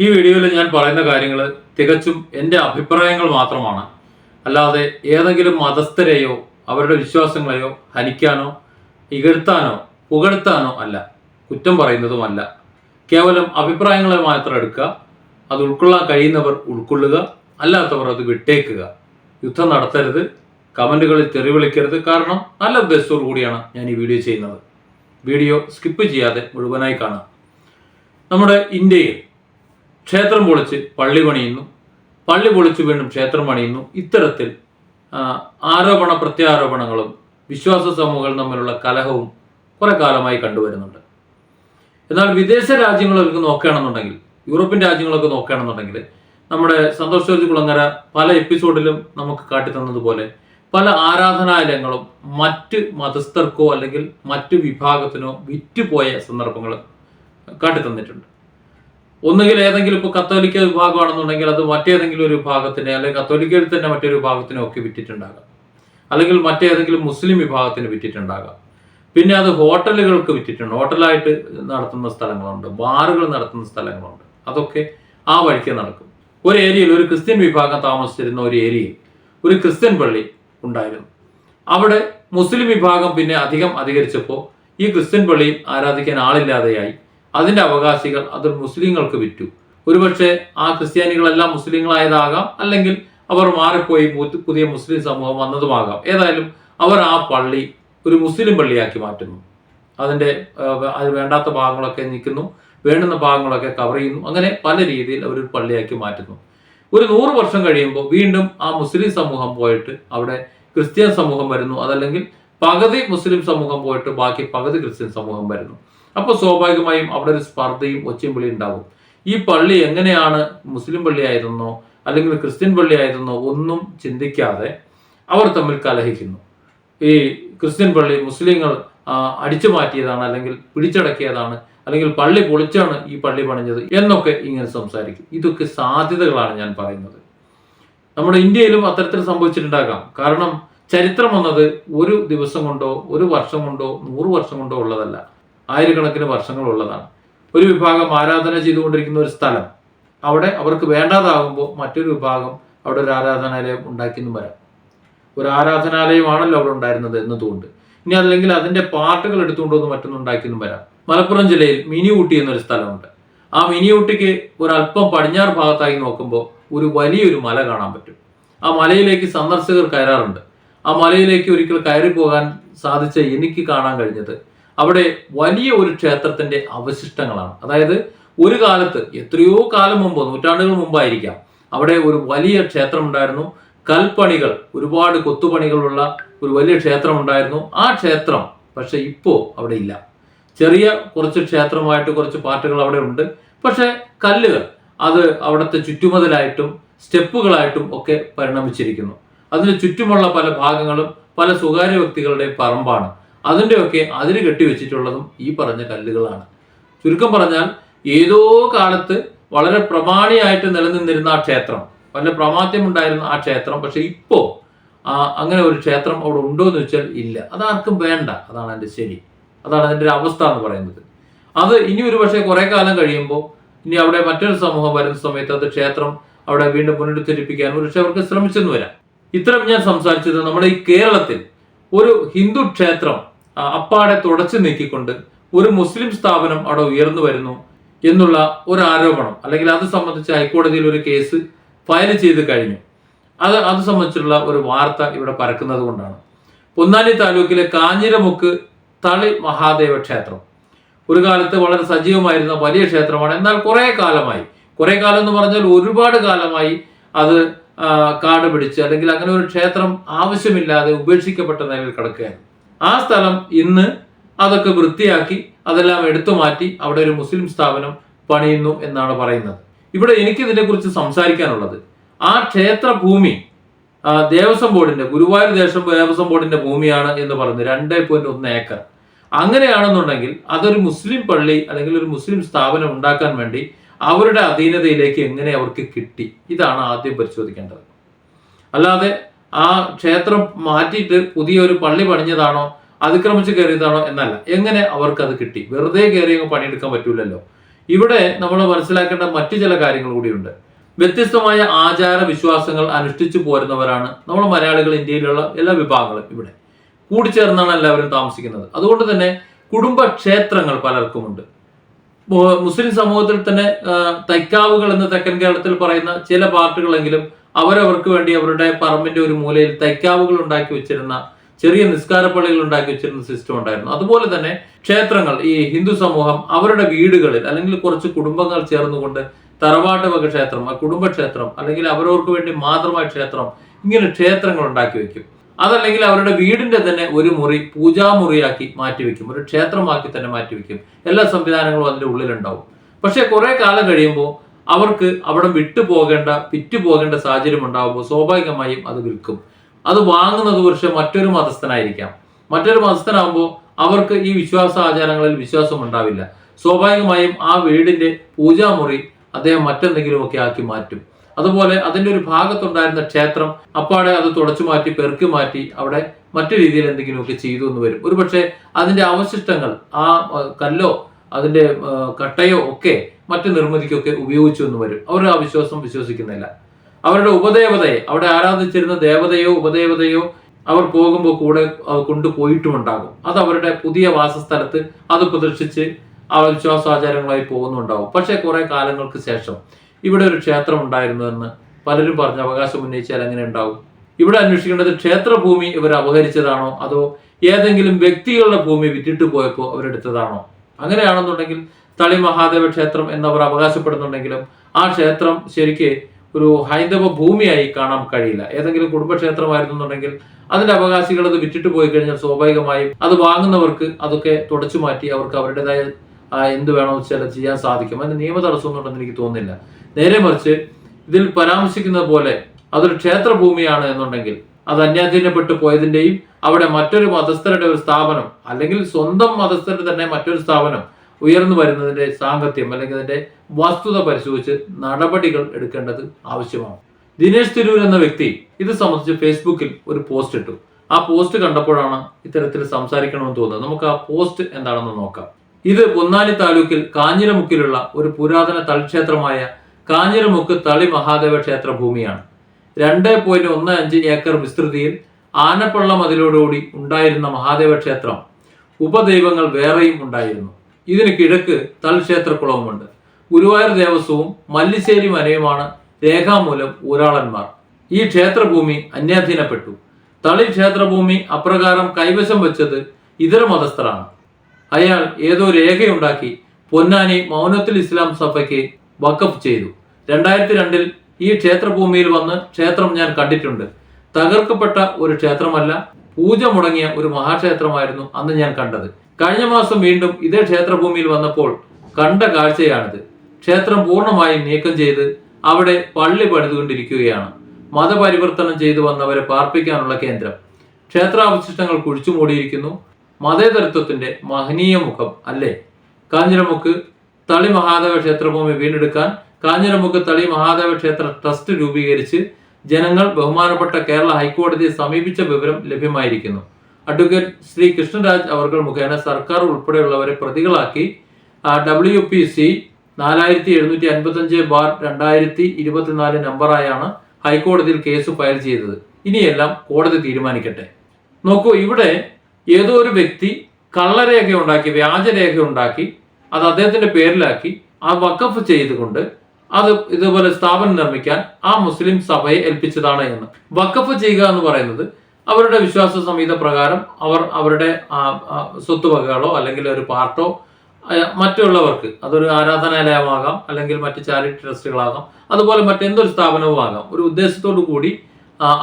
ഈ വീഡിയോയിൽ ഞാൻ പറയുന്ന കാര്യങ്ങൾ തികച്ചും എന്റെ അഭിപ്രായങ്ങൾ മാത്രമാണ്. അല്ലാതെ ഏതെങ്കിലും മതസ്ഥരെയോ അവരുടെ വിശ്വാസങ്ങളെയോ ഹനിക്കാനോ ഇകഴ്ത്താനോ പുകഴ്ത്താനോ അല്ല. കുറ്റം പറയുന്നതുമല്ല. കേവലം അഭിപ്രായങ്ങളെ മാത്രം എടുക്കുക. അത് ഉൾക്കൊള്ളാൻ കഴിയുന്നവർ ഉൾക്കൊള്ളുക. അല്ലാത്തവർ അത് വിട്ടേക്കുക. യുദ്ധം നടത്തരുത്. കമന്റുകളിൽ തെറി വിളിക്കരുത്. കാരണം നല്ല ഉദ്ദേശത്തോടു കൂടിയാണ് ഞാൻ ഈ വീഡിയോ ചെയ്യുന്നത്. വീഡിയോ സ്കിപ്പ് ചെയ്യാതെ മുഴുവനായി കാണാം നമ്മുടെ ഇന്ത്യയിൽ ക്ഷേത്രം പൊളിച്ച് പള്ളി പണിയുന്നു. പള്ളി പൊളിച്ച് വീണ്ടും ക്ഷേത്രം പണിയുന്നു. ഇത്തരത്തിൽ ആരോപണ പ്രത്യാരോപണങ്ങളും വിശ്വാസ സമൂഹങ്ങൾ തമ്മിലുള്ള കലഹവും കുറെ കാലമായി കണ്ടുവരുന്നുണ്ട്. എന്നാൽ വിദേശ രാജ്യങ്ങളൊക്കെ നോക്കുകയാണെന്നുണ്ടെങ്കിൽ യൂറോപ്യൻ രാജ്യങ്ങളൊക്കെ നോക്കുകയാണെന്നുണ്ടെങ്കിൽ നമ്മുടെ സന്തോഷ് ജോർജ് കുളങ്ങര പല എപ്പിസോഡിലും നമുക്ക് കാട്ടിത്തന്നതുപോലെ പല ആരാധനാലയങ്ങളും മറ്റ് മതസ്ഥർക്കോ അല്ലെങ്കിൽ മറ്റു വിഭാഗത്തിനോ വിറ്റുപോയ സന്ദർഭങ്ങൾ കാട്ടിത്തന്നിട്ടുണ്ട്. ഒന്നുകിൽ ഏതെങ്കിലും ഇപ്പോൾ കത്തോലിക്ക വിഭാഗമാണെന്നുണ്ടെങ്കിൽ അത് മറ്റേതെങ്കിലും ഒരു വിഭാഗത്തിന് അല്ലെങ്കിൽ കത്തോലിക്കയിൽ തന്നെ മറ്റൊരു വിഭാഗത്തിനെ ഒക്കെ വിറ്റിട്ടുണ്ടാകാം. അല്ലെങ്കിൽ മറ്റേതെങ്കിലും മുസ്ലിം വിഭാഗത്തിന് വിറ്റിട്ടുണ്ടാകാം. പിന്നെ അത് ഹോട്ടലുകൾക്ക് വിറ്റിട്ടുണ്ട്. ഹോട്ടലായിട്ട് നടത്തുന്ന സ്ഥലങ്ങളുണ്ട്. ബാറുകൾ നടത്തുന്ന സ്ഥലങ്ങളുണ്ട്. അതൊക്കെ ആ വഴിക്ക് നടക്കും. ഒരു ഏരിയയിൽ ഒരു ക്രിസ്ത്യൻ വിഭാഗം താമസിച്ചിരുന്ന ഒരു ഏരിയയിൽ ഒരു ക്രിസ്ത്യൻ പള്ളി ഉണ്ടായിരുന്നു. അവിടെ മുസ്ലിം വിഭാഗം പിന്നെ അധികം അധികരിച്ചപ്പോൾ ഈ ക്രിസ്ത്യൻ പള്ളി ആരാധിക്കാൻ ആളില്ലാതെയായി. അതിന്റെ അവകാശികൾ അത് മുസ്ലിങ്ങൾക്ക് വിറ്റു. ഒരുപക്ഷെ ആ ക്രിസ്ത്യാനികളെല്ലാം മുസ്ലിങ്ങളായതാകാം അല്ലെങ്കിൽ അവർ മാറിപ്പോയി പുതിയ മുസ്ലിം സമൂഹം വന്നതുമാകാം. ഏതായാലും അവർ ആ പള്ളി ഒരു മുസ്ലിം പള്ളിയാക്കി മാറ്റുന്നു. അതിന്റെ ആ, അത് വേണ്ടാത്ത ഭാഗങ്ങളൊക്കെ നിൽക്കുന്നു വേണ്ടുന്ന ഭാഗങ്ങളൊക്കെ കവർ ചെയ്യുന്നു. അങ്ങനെ പല രീതിയിൽ അവർ ഒരു പള്ളിയാക്കി മാറ്റുന്നു. ഒരു നൂറ് വർഷം കഴിയുമ്പോൾ വീണ്ടും ആ മുസ്ലിം സമൂഹം പോയിട്ട് അവിടെ ക്രിസ്ത്യൻ സമൂഹം വരുന്നു. അതല്ലെങ്കിൽ പകുതി മുസ്ലിം സമൂഹം പോയിട്ട് ബാക്കി പകുതി ക്രിസ്ത്യൻ സമൂഹം വരുന്നു. അപ്പോൾ സ്വാഭാവികമായും അവിടെ ഒരു സ്പർദ്ധയും ഒച്ചയും ഉണ്ടാകും ഈ പള്ളി എങ്ങനെയാണ് മുസ്ലിം പള്ളിയായിരുന്നോ അല്ലെങ്കിൽ ക്രിസ്ത്യൻ പള്ളിയായിരുന്നോ ഒന്നും ചിന്തിക്കാതെ അവർ തമ്മിൽ കലഹിക്കുന്നു. ഈ ക്രിസ്ത്യൻ പള്ളി മുസ്ലിങ്ങൾ അടിച്ചു മാറ്റിയതാണ് അല്ലെങ്കിൽ പിടിച്ചടക്കിയതാണ് അല്ലെങ്കിൽ പള്ളി പൊളിച്ചാണ് ഈ പള്ളി പണിഞ്ഞത് എന്നൊക്കെ ഇങ്ങനെ സംസാരിക്കും. ഇതൊക്കെ സാധ്യതകളാണ് ഞാൻ പറയുന്നത്. നമ്മുടെ ഇന്ത്യയിലും അത്തരത്തിൽ സംഭവിച്ചിട്ടുണ്ടാകാം. കാരണം ചരിത്രം വന്നത് ഒരു ദിവസം കൊണ്ടോ ഒരു വർഷം കൊണ്ടോ നൂറ് വർഷം കൊണ്ടോ ഉള്ളതല്ല. ആയിരക്കണക്കിന് വർഷങ്ങളുള്ളതാണ്. ഒരു വിഭാഗം ആരാധന ചെയ്തുകൊണ്ടിരിക്കുന്ന ഒരു സ്ഥലം. അവിടെ അവർക്ക് വേണ്ടാതാകുമ്പോൾ മറ്റൊരു വിഭാഗം അവിടെ ഒരു ആരാധനാലയം ഉണ്ടാക്കിയെന്ന് വരാം ഒരു ആരാധനാലയമാണല്ലോ അവിടെ ഉണ്ടായിരുന്നത് എന്നതുകൊണ്ട്. ഇനി അല്ലെങ്കിൽ അതിന്റെ പാർട്ടുകൾ എടുത്തുകൊണ്ടുവന്ന് മറ്റൊന്നും ഉണ്ടാക്കിയെന്നും വരാം മലപ്പുറം ജില്ലയിൽ മിനി ഊട്ടി എന്നൊരു സ്ഥലമുണ്ട്. ആ മിനി ഊട്ടിക്ക് ഒരല്പം പടിഞ്ഞാറ് ഭാഗത്തായി നോക്കുമ്പോൾ ഒരു വലിയൊരു മല കാണാൻ പറ്റും. ആ മലയിലേക്ക് സന്ദർശകർ കയറാറുണ്ട്. ആ മലയിലേക്ക് ഒരിക്കൽ കയറി പോകാൻ സാധിച്ച എനിക്ക് കാണാൻ കഴിഞ്ഞത് അവിടെ വലിയ ഒരു ക്ഷേത്രത്തിന്റെ അവശിഷ്ടങ്ങളാണ്. അതായത് ഒരു കാലത്ത് എത്രയോ കാലം മുമ്പ് നൂറ്റാണ്ടുകൾ മുമ്പായിരിക്കാം അവിടെ ഒരു വലിയ ക്ഷേത്രം ഉണ്ടായിരുന്നു കൽപ്പണികൾ ഒരുപാട് കൊത്തുപണികളുള്ള ഒരു വലിയ ക്ഷേത്രം ഉണ്ടായിരുന്നു ആ ക്ഷേത്രം പക്ഷെ ഇപ്പോ അവിടെ ഇല്ല. ചെറിയ കുറച്ച് ക്ഷേത്രമായിട്ട് കുറച്ച് പാർട്ടുകൾ അവിടെ ഉണ്ട്. പക്ഷെ കല്ലുകൾ അത് അവിടുത്തെ ചുറ്റുമതിലായിട്ടും സ്റ്റെപ്പുകളായിട്ടും ഒക്കെ പരിണമിച്ചിരിക്കുന്നു. അതിന് ചുറ്റുമുള്ള പല ഭാഗങ്ങളും പല സ്വകാര്യ വ്യക്തികളുടെ പറമ്പാണ്. അതിന്റെയൊക്കെ അതിര് കെട്ടിവെച്ചിട്ടുള്ളതും ഈ പറഞ്ഞ കല്ലുകളാണ്. ചുരുക്കം പറഞ്ഞാൽ ഏതോ കാലത്ത് വളരെ പ്രമാണിയായിട്ട് നിലനിന്നിരുന്ന ആ ക്ഷേത്രം. വളരെ പ്രാമാത്യം ഉണ്ടായിരുന്ന ആ ക്ഷേത്രം പക്ഷെ ഇപ്പോ ആ അങ്ങനെ ഒരു ക്ഷേത്രം അവിടെ ഉണ്ടോ എന്ന് വെച്ചാൽ ഇല്ല. അതാർക്കും വേണ്ട. അതാണ് അതിന്റെ ശരി. അതാണ് അതിന്റെ ഒരു അവസ്ഥ എന്ന് പറയുന്നത്. അത് ഇനി ഒരു പക്ഷേ കുറെ കാലം കഴിയുമ്പോൾ ഇനി അവിടെ മറ്റൊരു സമൂഹം വരുന്ന സമയത്ത് അത് ക്ഷേത്രം അവിടെ വീണ്ടും പുനരുദ്ധരിപ്പിക്കാൻ ഒരു പക്ഷേ അവർക്ക് ശ്രമിച്ചെന്ന് വരാം. ഇത്തരം ഞാൻ സംസാരിച്ചത് നമ്മുടെ ഈ കേരളത്തിൽ ഒരു ഹിന്ദു ക്ഷേത്രം അപ്പാടെ തുടച്ചു നീക്കിക്കൊണ്ട് ഒരു മുസ്ലിം സ്ഥാപനം അവിടെ ഉയർന്നു വരുന്നു എന്നുള്ള ഒരു ആരോപണം. അല്ലെങ്കിൽ അത് സംബന്ധിച്ച് ഹൈക്കോടതിയിൽ ഒരു കേസ് ഫയൽ ചെയ്ത് കഴിഞ്ഞു. അത് അത് സംബന്ധിച്ചുള്ള ഒരു വാർത്ത ഇവിടെ പരക്കുന്നത് കൊണ്ടാണ്. പൊന്നാനി താലൂക്കിലെ കാഞ്ഞിരമുക്ക് തളി മഹാദേവ ക്ഷേത്രം. ഒരു കാലത്ത് വളരെ സജീവമായിരുന്ന വലിയ ക്ഷേത്രമാണ്. എന്നാൽ കുറെ കാലമായി കുറെ കാലം എന്ന് പറഞ്ഞാൽ ഒരുപാട് കാലമായി അത് കാട് പിടിച്ച് അല്ലെങ്കിൽ അങ്ങനെ ഒരു ക്ഷേത്രം ആവശ്യമില്ലാതെ ഉപേക്ഷിക്കപ്പെട്ട നിലയിൽ കിടക്കുകയാണ്. ആ സ്ഥലം ഇന്ന് അതൊക്കെ വൃത്തിയാക്കി അതെല്ലാം എടുത്തു മാറ്റി അവിടെ ഒരു മുസ്ലിം സ്ഥാപനം പണിയുന്നു എന്നാണ് പറയുന്നത്. ഇവിടെ എനിക്ക് ഇതിനെക്കുറിച്ച് സംസാരിക്കാനുള്ളത്. ആ ക്ഷേത്ര ഭൂമി ദേവസ്വം ബോർഡിന്റെ ഗുരുവായൂർ ദേവസ്വം ദേവസ്വം ബോർഡിന്റെ ഭൂമിയാണ് എന്ന് പറയുന്നത് രണ്ട് പോയിന്റ് ഒന്ന് ഏക്കർ. അങ്ങനെയാണെന്നുണ്ടെങ്കിൽ അതൊരു മുസ്ലിം പള്ളി അല്ലെങ്കിൽ ഒരു മുസ്ലിം സ്ഥാപനം ഉണ്ടാക്കാൻ വേണ്ടി അവരുടെ അധീനതയിലേക്ക് എങ്ങനെ അവർക്ക് കിട്ടി? ഇതാണ് ആദ്യം പരിശോധിക്കേണ്ടത്. അല്ലാതെ ആ ക്ഷേത്രം മാറ്റിയിട്ട് പുതിയൊരു പള്ളി പണിഞ്ഞതാണോ അതിക്രമിച്ച് കയറിയതാണോ എന്നല്ല. എങ്ങനെ അവർക്ക് അത് കിട്ടി? വെറുതെ കയറി പണിയെടുക്കാൻ പറ്റൂലല്ലോ. ഇവിടെ നമ്മൾ മനസ്സിലാക്കേണ്ട മറ്റു ചില കാര്യങ്ങൾ കൂടിയുണ്ട്. വ്യത്യസ്തമായ ആചാര വിശ്വാസങ്ങൾ അനുഷ്ഠിച്ചു പോരുന്നവരാണ് നമ്മൾ മലയാളികൾ ഇന്ത്യയിലുള്ള എല്ലാ വിഭാഗങ്ങളും ഇവിടെ. കൂടിച്ചേർന്നാണ് എല്ലാവരും താമസിക്കുന്നത്. അതുകൊണ്ട് തന്നെ കുടുംബ ക്ഷേത്രങ്ങൾ പലർക്കുമുണ്ട്. മുസ്ലിം സമൂഹത്തിൽ തന്നെ തൈക്കാവുകൾ എന്ന് തെക്കൻ കേരളത്തിൽ പറയുന്ന ചില പാർട്ടികളെങ്കിലും അവരവർക്ക് വേണ്ടി അവരുടെ പറമ്പിന്റെ ഒരു മൂലയിൽ തൈക്കാവുകൾ ഉണ്ടാക്കി വെച്ചിരുന്ന ചെറിയ നിസ്കാര പള്ളികൾ ഉണ്ടാക്കി വെച്ചിരുന്ന സിസ്റ്റം ഉണ്ടായിരുന്നു. അതുപോലെ തന്നെ ക്ഷേത്രങ്ങൾ ഈ ഹിന്ദു സമൂഹം അവരുടെ വീടുകളിൽ അല്ലെങ്കിൽ കുറച്ച് കുടുംബങ്ങൾ ചേർന്നുകൊണ്ട് തറവാട്ട് വക ക്ഷേത്രം കുടുംബക്ഷേത്രം അല്ലെങ്കിൽ അവരവർക്ക് വേണ്ടി മാത്രമായ ക്ഷേത്രം ഇങ്ങനെ ക്ഷേത്രങ്ങൾ ഉണ്ടാക്കി വെക്കും. അതല്ലെങ്കിൽ അവരുടെ വീടിന്റെ തന്നെ ഒരു മുറി പൂജാമുറിയാക്കി മാറ്റിവെക്കും ഒരു ക്ഷേത്രമാക്കി തന്നെ മാറ്റിവെക്കും എല്ലാ സംവിധാനങ്ങളും അതിന്റെ ഉള്ളിലുണ്ടാവും. പക്ഷെ കുറെ കാലം കഴിയുമ്പോൾ അവർക്ക് അവിടെ വിട്ടു പോകേണ്ട വിറ്റു പോകേണ്ട സാഹചര്യം ഉണ്ടാകുമ്പോൾ സ്വാഭാവികമായും അത് വിൽക്കും. അത് വാങ്ങുന്നത് പക്ഷെ മറ്റൊരു മതസ്ഥനായിരിക്കാം. മറ്റൊരു മതസ്ഥനാകുമ്പോൾ അവർക്ക് ഈ വിശ്വാസ ആചാരങ്ങളിൽ വിശ്വാസം ഉണ്ടാവില്ല. സ്വാഭാവികമായും ആ വീടിന്റെ പൂജാമുറി അദ്ദേഹം മറ്റെന്തെങ്കിലുമൊക്കെ ആക്കി മാറ്റും. അതുപോലെ അതിന്റെ ഒരു ഭാഗത്തുണ്ടായിരുന്ന ക്ഷേത്രം അപ്പാടെ അത് തുടച്ചു മാറ്റി പെറുക്കി മാറ്റി അവിടെ മറ്റു രീതിയിൽ എന്തെങ്കിലുമൊക്കെ ചെയ്തു എന്ന് വരും. ഒരുപക്ഷെ അതിന്റെ അവശിഷ്ടങ്ങൾ ആ, കല്ലോ അതിന്റെ കട്ടയോ ഒക്കെ മറ്റു നിർമ്മിതിക്കൊക്കെ ഉപയോഗിച്ചു എന്ന് വരും. അവർ ആ വിശ്വാസം വിശ്വസിക്കുന്നില്ല. അവരുടെ ഉപദേവതയെ അവിടെ ആരാധിച്ചിരുന്ന ദേവതയോ ഉപദേവതയോ അവർ പോകുമ്പോൾ കൂടെ കൊണ്ടുപോയിട്ടുമുണ്ടാകും. അത് അവരുടെ പുതിയ വാസസ്ഥലത്ത് അത് പ്രദർശിച്ച് ആ വിശ്വാസാചാരങ്ങളായി പോകുന്നുണ്ടാവും പക്ഷേ കുറെ കാലങ്ങൾക്ക് ശേഷം ഇവിടെ ഒരു ക്ഷേത്രം ഉണ്ടായിരുന്നു എന്ന് പലരും പറഞ്ഞ് അവകാശം ഉന്നയിച്ചാൽ എങ്ങനെ ഉണ്ടാവും ഇവിടെ അന്വേഷിക്കേണ്ടത് ക്ഷേത്രഭൂമി ഇവർ അപഹരിച്ചതാണോ? അതോ ഏതെങ്കിലും വ്യക്തികളുടെ ഭൂമി വിറ്റിട്ട് പോയപ്പോൾ അവരെടുത്തതാണോ? അങ്ങനെയാണെന്നുണ്ടെങ്കിൽ തളി മഹാദേവ ക്ഷേത്രം എന്നവർ അവകാശപ്പെടുന്നുണ്ടെങ്കിലും ആ ക്ഷേത്രം ശരിക്ക് ഒരു ഹൈന്ദവ ഭൂമിയായി കാണാൻ കഴിയില്ല. ഏതെങ്കിലും കുടുംബക്ഷേത്രമായിരുന്നുണ്ടെങ്കിൽ അതിന്റെ അവകാശികൾ അത് വിറ്റിട്ട് പോയി കഴിഞ്ഞാൽ സ്വാഭാവികമായും അത് വാങ്ങുന്നവർക്ക് അതൊക്കെ തുടച്ചു മാറ്റി അവർക്ക് അവരുടേതായ എന്ത് വേണോ വെച്ചാൽ ചെയ്യാൻ സാധിക്കും. അതിന് നിയമ തടസ്സമൊന്നുണ്ടെന്ന് എനിക്ക് തോന്നുന്നില്ല. നേരെ മറിച്ച് ഇതിൽ പരാമർശിക്കുന്നത് പോലെ അതൊരു ക്ഷേത്ര ഭൂമിയാണ് എന്നുണ്ടെങ്കിൽ അത് അന്യാധീനപ്പെട്ടു പോയതിന്റെയും അവിടെ മറ്റൊരു മതസ്ഥരുടെ ഒരു സ്ഥാപനം അല്ലെങ്കിൽ സ്വന്തം മതസ്ഥരുടെ തന്നെ മറ്റൊരു സ്ഥാപനം ഉയർന്നു വരുന്നതിന്റെ സാങ്കത്യം അല്ലെങ്കിൽ അതിന്റെ വസ്തുത പരിശോധിച്ച് നടപടികൾ എടുക്കേണ്ടത് ആവശ്യമാണ്. ദിനേശ് തിരൂർ എന്ന വ്യക്തി ഇത് സംബന്ധിച്ച് ഫേസ്ബുക്കിൽ ഒരു പോസ്റ്റ് ഇട്ടു. ആ പോസ്റ്റ് കണ്ടപ്പോഴാണ് ഇത്തരത്തിൽ സംസാരിക്കണമെന്ന് തോന്നുന്നത്. നമുക്ക് ആ പോസ്റ്റ് എന്താണെന്ന് നോക്കാം. ഇത് പൊന്നാനി താലൂക്കിൽ കാഞ്ഞിരമുക്കിലുള്ള ഒരു പുരാതന തൽക്ഷേത്രമായ കാഞ്ഞിരമുക്ക് തളി മഹാദേവ ക്ഷേത്ര ഭൂമിയാണ് രണ്ട് പോയിന്റ് ഒന്ന് അഞ്ച് ഏക്കർ വിസ്തൃതിയിൽ ആനപ്പള്ള മതിലോടുകൂടി ഉണ്ടായിരുന്ന മഹാദേവ ക്ഷേത്രം. ഉപദൈവങ്ങൾ വേറെയും ഉണ്ടായിരുന്നു. ഇതിന് കിഴക്ക് തൽക്ഷേത്രക്കുളവുമുണ്ട്. ഗുരുവായൂർ ദേവസ്വവും മല്ലിശ്ശേരി മനയുമാണ് രേഖാമൂലം ഊരാളന്മാർ. ഈ ക്ഷേത്രഭൂമി അന്യാധീനപ്പെട്ടു. തളി ക്ഷേത്രഭൂമി അപ്രകാരം കൈവശം വെച്ചത് ഇതര മതസ്ഥരാണ്. അയാൾ ഏതോ രേഖയുണ്ടാക്കി പൊന്നാനി മൗനത്തുൽ ഇസ്ലാം സഭയ്ക്ക് വക്കഫ് ചെയ്തു. രണ്ടായിരത്തി രണ്ടിൽ ഈ ക്ഷേത്രഭൂമിയിൽ വന്ന് ക്ഷേത്രം ഞാൻ കണ്ടിട്ടുണ്ട്. തകർക്കപ്പെട്ട ഒരു ക്ഷേത്രമല്ല പൂജ മുടങ്ങിയ ഒരു മഹാക്ഷേത്രമായിരുന്നു അന്ന് ഞാൻ കണ്ടത്. കഴിഞ്ഞ മാസം വീണ്ടും ഇതേ ക്ഷേത്രഭൂമിയിൽ വന്നപ്പോൾ കണ്ട കാഴ്ചയാണിത്. ക്ഷേത്രം പൂർണമായും നീക്കം ചെയ്ത് അവിടെ പള്ളി പണിതുകൊണ്ടിരിക്കുകയാണ്. മതപരിവർത്തനം ചെയ്തു വന്നവരെ പാർപ്പിക്കാനുള്ള കേന്ദ്രം. ക്ഷേത്രാവശിഷ്ടങ്ങൾ കുഴിച്ചു മൂടിയിരിക്കുന്നു. മതേതരത്വത്തിന്റെ മഹനീയ മുഖം അല്ലേ? കാഞ്ഞിരമുക്ക് തളി മഹാദേവ ക്ഷേത്രഭൂമി വീണ്ടെടുക്കാൻ കാഞ്ഞിരമുക്ക് തളി മഹാദേവ ക്ഷേത്ര ട്രസ്റ്റ് രൂപീകരിച്ച് ജനങ്ങൾ ബഹുമാനപ്പെട്ട കേരള ഹൈക്കോടതിയെ സമീപിച്ച വിവരം ലഭ്യമായിരിക്കുന്നു. അഡ്വക്കേറ്റ് ശ്രീ കൃഷ്ണരാജ് അവർ മുഖേന സർക്കാർ ഉൾപ്പെടെയുള്ളവരെ പ്രതികളാക്കി ഡബ്ല്യു പി സി നാലായിരത്തി എഴുന്നൂറ്റി അൻപത്തി അഞ്ച് ബാർ രണ്ടായിരത്തി ഇരുപത്തിനാല് നമ്പറായാണ് ഹൈക്കോടതിയിൽ കേസ് ഫയൽ ചെയ്തത്. ഇനിയെല്ലാം കോടതി തീരുമാനിക്കട്ടെ. നോക്കൂ ഇവിടെ ഏതോ ഒരു വ്യക്തി കള്ളരേഖ ഉണ്ടാക്കി വ്യാജരേഖ ഉണ്ടാക്കി അത് അദ്ദേഹത്തിന്റെ പേരിലാക്കി ആ വക്കഫ് ചെയ്തുകൊണ്ട് അത് ഇതുപോലെ സ്ഥാപനം നിർമ്മിക്കാൻ ആ മുസ്ലിം സഭയെ ഏൽപ്പിച്ചതാണ് എന്ന്. വക്കഫ് ചെയ്യുക എന്ന് പറയുന്നത് അവരുടെ വിശ്വാസ സംഹിത പ്രകാരം അവർ അവരുടെ സ്വത്തുവകകളോ അല്ലെങ്കിൽ ഒരു പാർട്ടോ മറ്റുള്ളവർക്ക് അതൊരു ആരാധനാലയമാകാം അല്ലെങ്കിൽ മറ്റ് ചാരിറ്റി ട്രസ്റ്റുകളാകാം അതുപോലെ മറ്റെന്തൊരു സ്ഥാപനവും ആകാം. ഒരു ഉദ്ദേശത്തോടു കൂടി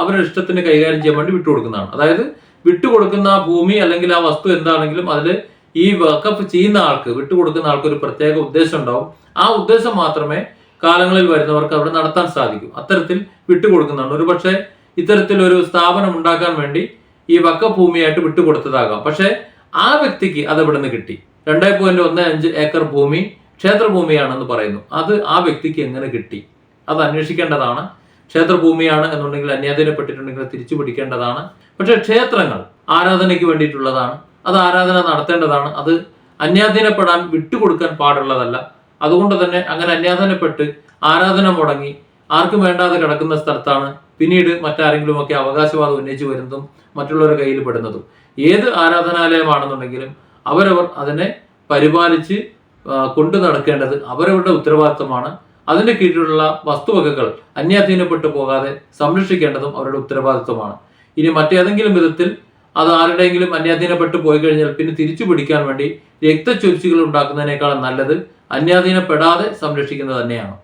അവരുടെ ഇഷ്ടത്തിന് കൈകാര്യം ചെയ്യാൻ വേണ്ടി വിട്ടുകൊടുക്കുന്നതാണ്. അതായത് വിട്ടുകൊടുക്കുന്ന ആ ഭൂമി അല്ലെങ്കിൽ ആ വസ്തു എന്താണെങ്കിലും അതിൽ ഈ വർക്കപ്പ് ചെയ്യുന്ന ആൾക്ക് വിട്ടുകൊടുക്കുന്ന ആൾക്ക് ഒരു പ്രത്യേക ഉദ്ദേശം ഉണ്ടാവും. ആ ഉദ്ദേശം മാത്രമേ കാലങ്ങളിൽ വരുന്നവർക്ക് അവിടെ നടത്താൻ സാധിക്കൂ. അത്തരത്തിൽ വിട്ടുകൊടുക്കുന്നതാണ്. ഒരു പക്ഷേ ഇത്തരത്തിൽ ഒരു സ്ഥാപനം ഉണ്ടാക്കാൻ വേണ്ടി ഈ വക്കഭൂമിയായിട്ട് വിട്ടുകൊടുത്തതാകാം. പക്ഷേ ആ വ്യക്തിക്ക് അത് ഇവിടെ നിന്ന് കിട്ടി? രണ്ടേ പോയിന്റ് ഒന്ന് അഞ്ച് ഏക്കർ ഭൂമി ക്ഷേത്രഭൂമിയാണെന്ന് പറയുന്നു. അത് ആ വ്യക്തിക്ക് എങ്ങനെ കിട്ടി? അത് അന്വേഷിക്കേണ്ടതാണ്. ക്ഷേത്രഭൂമിയാണ് എന്നുണ്ടെങ്കിൽ അന്യാധീനപ്പെട്ടിട്ടുണ്ടെങ്കിൽ തിരിച്ചു പിടിക്കേണ്ടതാണ്. പക്ഷേ ക്ഷേത്രങ്ങൾ ആരാധനയ്ക്ക് വേണ്ടിയിട്ടുള്ളതാണ്. അത് ആരാധന നടത്തേണ്ടതാണ്. അത് അന്യാധീനപ്പെടാൻ വിട്ടുകൊടുക്കാൻ പാടുള്ളതല്ല. അതുകൊണ്ട് തന്നെ അങ്ങനെ അന്യാധനപ്പെട്ട് ആരാധന മുടങ്ങി ആർക്കും വേണ്ടാതെ കിടക്കുന്ന സ്ഥലത്താണ് പിന്നീട് മറ്റാരെങ്കിലുമൊക്കെ അവകാശവാദം ഉന്നയിച്ചു വരുന്നതും മറ്റുള്ളവരുടെ കയ്യിൽ പെടുന്നതും. ഏത് ആരാധനാലയമാണെന്നുണ്ടെങ്കിലും അവരവർ അതിനെ പരിപാലിച്ച് കൊണ്ടു നടക്കേണ്ടത് അവരവരുടെ ഉത്തരവാദിത്തമാണ് അതിന്റെ കീഴിലുള്ള വസ്തുവകകൾ അന്യാധീനപ്പെട്ടു പോകാതെ സംരക്ഷിക്കേണ്ടതും അവരുടെ ഉത്തരവാദിത്തമാണ് ഇനി മറ്റേതെങ്കിലും വിധത്തിൽ അത് ആരുടെയെങ്കിലും അന്യാധീനപ്പെട്ടു പോയി കഴിഞ്ഞാൽ പിന്നെ തിരിച്ചു പിടിക്കാൻ വേണ്ടി രക്തച്ചൊരിച്ചുകൾ ഉണ്ടാക്കുന്നതിനേക്കാളും നല്ലത് അന്യാധീനപ്പെടാതെ സംരക്ഷിക്കുന്നത് തന്നെയാണ്.